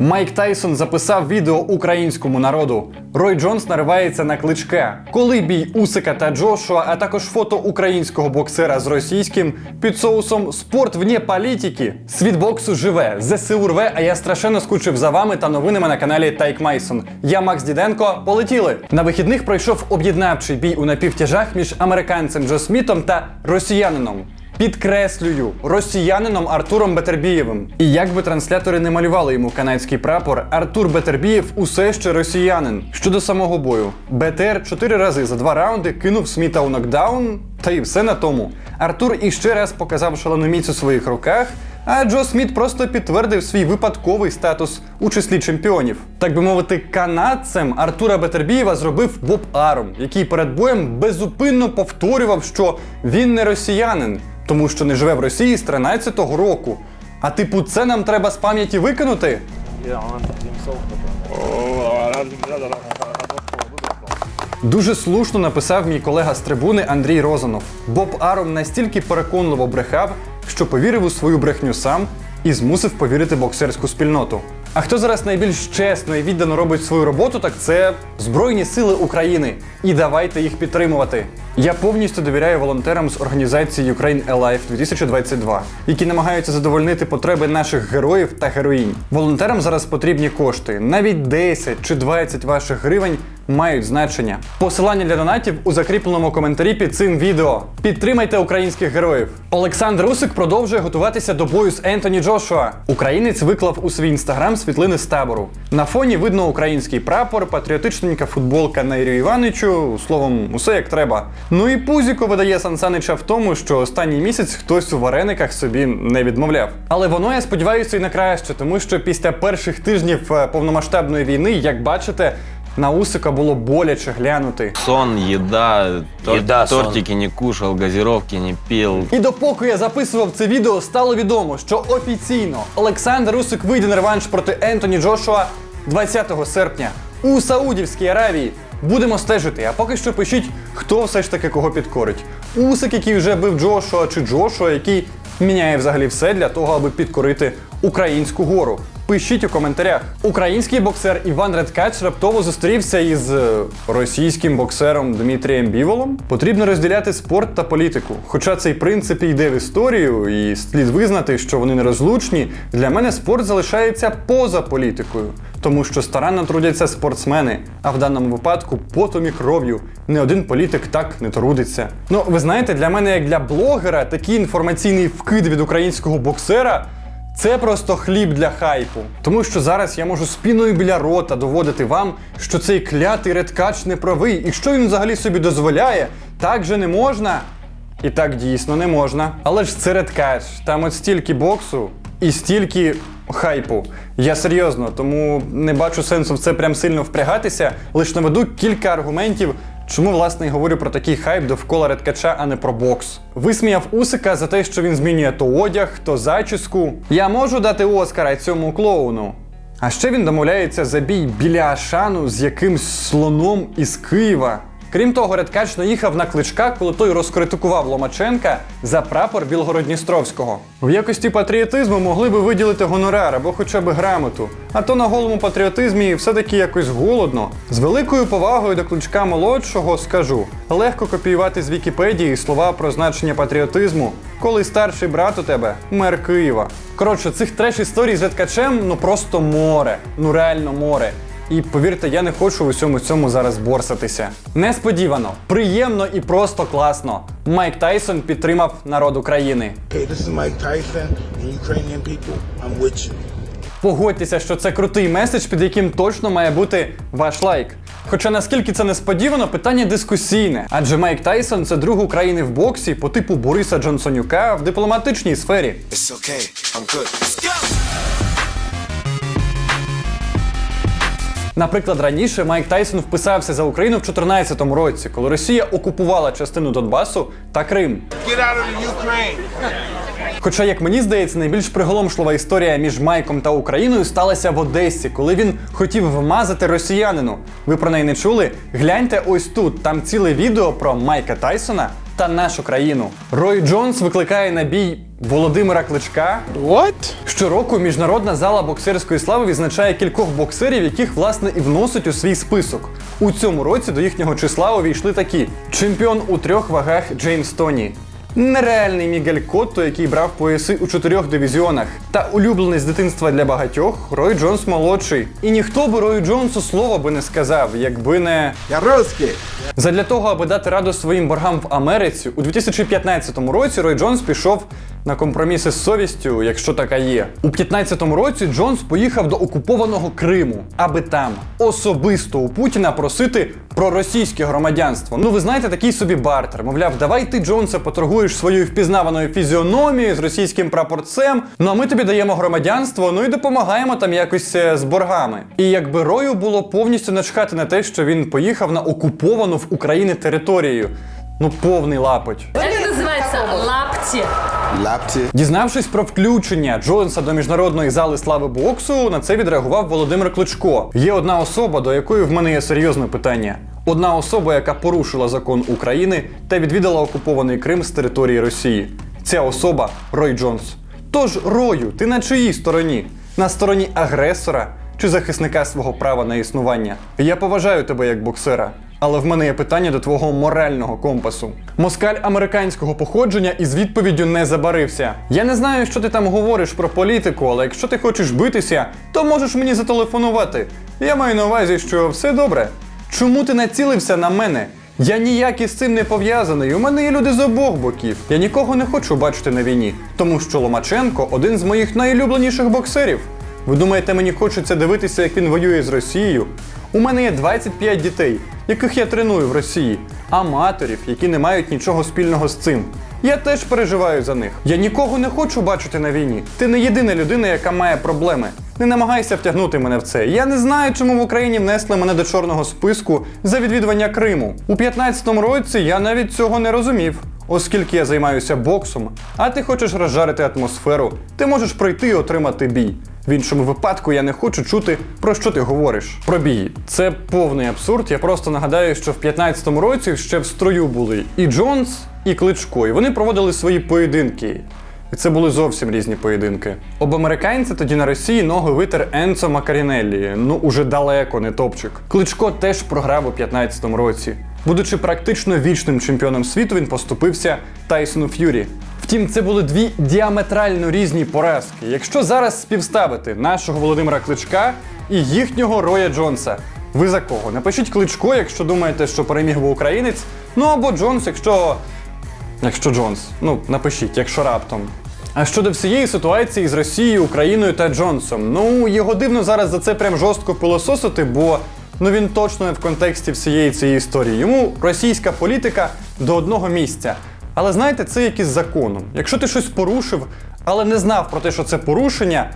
Майк Тайсон записав відео українському народу. Рой Джонс наривається на кличке. Коли бій Усика та Джошуа, а також фото українського боксера з російським під соусом спорт вне політики. Світ боксу живе, ЗСУ рве, а я страшенно скучив за вами та новинами на каналі Тайк Майсон. Я Макс Діденко. Полетіли. На вихідних пройшов об'єднавчий бій у напівтяжах між американцем Джо Смітом та росіянином. Підкреслюю, росіянином Артуром Бетербієвим. І як би транслятори не малювали йому канадський прапор, Артур Бетербієв усе ще росіянин. Щодо самого бою, БТР чотири рази за два раунди кинув Сміта у нокдаун, та й все на тому. Артур іще раз показав шалену міць у своїх руках. А Джо Сміт просто підтвердив свій випадковий статус у числі чемпіонів. Так би мовити, канадцем Артура Бетербієва зробив Боб Аром, який перед боєм безупинно повторював, що він не росіянин, тому що не живе в Росії з 13-го року. А типу, це нам треба з пам'яті викинути? Дуже слушно написав мій колега з трибуни Андрій Розанов. Боб Аром настільки переконливо брехав, що повірив у свою брехню сам і змусив повірити боксерську спільноту. А хто зараз найбільш чесно і віддано робить свою роботу, так це Збройні Сили України. І давайте їх підтримувати. Я повністю довіряю волонтерам з організації Ukraine Alive 2022, які намагаються задовольнити потреби наших героїв та героїнь. Волонтерам зараз потрібні кошти. Навіть 10 чи 20 ваших гривень мають значення. Посилання для донатів у закріпленому коментарі під цим відео. Підтримайте українських героїв. Олександр Усик продовжує готуватися до бою з Ентоні Джошуа. Українець виклав у свій інстаграм світлини з табору. На фоні видно український прапор, патріотичненька футболка на Ірію Івановичу, словом, усе як треба. Ну і Пузіко видає Сансанича в тому, що останній місяць хтось у варениках собі не відмовляв. Але воно, я сподіваюся, і на краще, тому що після перших тижнів е, повномасштабної війни, як бачите, на Усика було боляче глянути. Сон, еда, тор- Еда, сон. тортики не кушал, газировки не пил. І допоки я записував це відео, стало відомо, що офіційно Олександр Усик вийде на реванш проти Ентоні Джошуа 20 серпня у Саудівській Аравії. Будемо стежити, а поки що пишіть, хто все ж таки кого підкорить. Усик, який вже бив Джошуа, чи Джошуа, який міняє взагалі все для того, аби підкорити українську гору. Пишіть у коментарях. Український боксер Іван Редкач раптово зустрівся із е, російським боксером Дмитрієм Біволом. Потрібно розділяти спорт та політику. Хоча цей принцип йде в історію, і слід визнати, що вони нерозлучні, для мене спорт залишається поза політикою, тому що старанно трудяться спортсмени, а в даному випадку потом і кров'ю. Не один політик так не трудиться. Ну, ви знаєте, для мене, як для блогера, такий інформаційний вкид від українського боксера. Це просто хліб для хайпу. Тому що зараз я можу спіною біля рота доводити вам, що цей клятий редкач не правий, і що він взагалі собі дозволяє, так же не можна. І так дійсно не можна. Але ж це редкач, там от стільки боксу і стільки хайпу. Я серйозно, тому не бачу сенсу в це прям сильно впрягатися, лише наведу кілька аргументів, Чому власне і говорю про такий хайп довкола редкача, а не про бокс? Висміяв Усика за те, що він змінює то одяг, то зачіску. Я можу дати Оскара цьому клоуну. А ще він домовляється за бій біля Ашану з якимсь слоном із Києва. Крім того, Редкач наїхав на кличка, коли той розкритикував Ломаченка за прапор Білгородністровського. В якості патріотизму могли би виділити гонорар або хоча б грамоту. А то на голому патріотизмі все-таки якось голодно. З великою повагою до кличка молодшого скажу: легко копіювати з Вікіпедії слова про значення патріотизму, коли старший брат у тебе мер Києва. Коротше, цих треш історій з Редкачем ну просто море, ну реально море. І повірте, я не хочу в усьому цьому зараз борсатися. Несподівано, приємно і просто класно. Майк Тайсон підтримав народ України. Hey, this is Mike Tyson and Ukrainian people. I'm with you. Погодьтеся, що це крутий меседж, під яким точно має бути ваш лайк. Хоча наскільки це несподівано, питання дискусійне. Адже Майк Тайсон це друг України в боксі по типу Бориса Джонсонюка в дипломатичній сфері. It's okay. I'm good. Наприклад, раніше Майк Тайсон вписався за Україну в 2014 році, коли Росія окупувала частину Донбасу та Крим. Get out of Ukraine. Хоча, як мені здається, найбільш приголомшлива історія між Майком та Україною сталася в Одесі, коли він хотів вмазати росіянину. Ви про неї не чули? Гляньте ось тут. Там ціле відео про Майка Тайсона та нашу країну. Рой Джонс викликає на бій Володимира Кличка. What? Щороку міжнародна зала боксерської слави відзначає кількох боксерів, яких власне і вносить у свій список. У цьому році до їхнього числа увійшли такі: чемпіон у трьох вагах Джеймс Тоні. Нереальний Мігель Котто, який брав пояси у чотирьох дивізіонах, та улюблений з дитинства для багатьох Рой Джонс молодший. І ніхто би Рою Джонсу слова би не сказав, якби не Я русский. Задля того, аби дати раду своїм боргам в Америці, у 2015 році Рой Джонс пішов на компроміси з совістю, якщо така є. У 2015 році Джонс поїхав до окупованого Криму, аби там особисто у Путіна просити про російське громадянство. Ну ви знаєте, такий собі бартер. Мовляв, давай ти, Джонса, поторгуєш своєю впізнаваною фізіономією з російським прапорцем. Ну а ми тобі даємо громадянство, ну і допомагаємо там якось е, з боргами. І якби Рою було повністю начхати на те, що він поїхав на окуповану в Україні територію. Ну, повний лапоть. Это называется лапти. Лапти. Дізнавшись про включення Джонса до міжнародної зали слави боксу, на це відреагував Володимир Кличко. Є одна особа, до якої в мене є серйозне питання. Одна особа, яка порушила закон України та відвідала окупований Крим з території Росії. Ця особа Рой Джонс. Тож, Рою, ти на чиїй стороні? На стороні агресора чи захисника свого права на існування? Я поважаю тебе як боксера. Але в мене є питання до твого морального компасу. Москаль американського походження із відповіддю не забарився. Я не знаю, що ти там говориш про політику, але якщо ти хочеш битися, то можеш мені зателефонувати. Я маю на увазі, що все добре. Чому ти націлився на мене? Я ніяк із цим не пов'язаний. У мене є люди з обох боків. Я нікого не хочу бачити на війні, тому що Ломаченко один з моїх найулюбленіших боксерів. Ви думаєте, мені хочеться дивитися, як він воює з Росією? У мене є 25 дітей, яких я треную в Росії, аматорів, які не мають нічого спільного з цим. Я теж переживаю за них. Я нікого не хочу бачити на війні. Ти не єдина людина, яка має проблеми. Не намагайся втягнути мене в це. Я не знаю, чому в Україні внесли мене до чорного списку за відвідування Криму. У 15-му році я навіть цього не розумів. Оскільки я займаюся боксом, а ти хочеш розжарити атмосферу, ти можеш пройти і отримати бій. В іншому випадку я не хочу чути, про що ти говориш. Про бій. Це повний абсурд. Я просто нагадаю, що в 15-му році ще в строю були і Джонс, і Кличко. І вони проводили свої поєдинки. І це були зовсім різні поєдинки. Об американця тоді на Росії ноги витер Енцо Макарінеллі. Ну уже далеко не топчик. Кличко теж програв у 15-му році. Будучи практично вічним чемпіоном світу, він поступився Тайсону Ф'юрі. Втім, це були дві діаметрально різні поразки. Якщо зараз співставити нашого Володимира Кличка і їхнього Роя Джонса. Ви за кого? Напишіть Кличко, якщо думаєте, що переміг би українець. Ну або Джонс, якщо Якщо Джонс, ну напишіть, якщо раптом. А щодо всієї ситуації з Росією, Україною та Джонсом, ну його дивно зараз за це прям жорстко пилососити, бо ну він точно не в контексті всієї цієї історії. Йому російська політика до одного місця. Але знаєте, це як із законом. Якщо ти щось порушив, але не знав про те, що це порушення,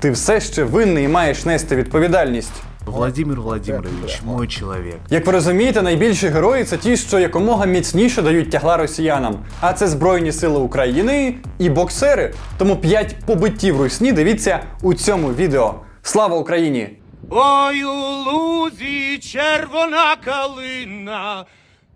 ти все ще винний і маєш нести відповідальність. Владимир Владимирович, мой человек. Як ви розумієте, найбільші герої це ті, що якомога міцніше дають тягла росіянам. А це Збройні Сили України і боксери. Тому 5 побиттів русні дивіться у цьому відео. Слава Україні! Ой, у лузі червона калина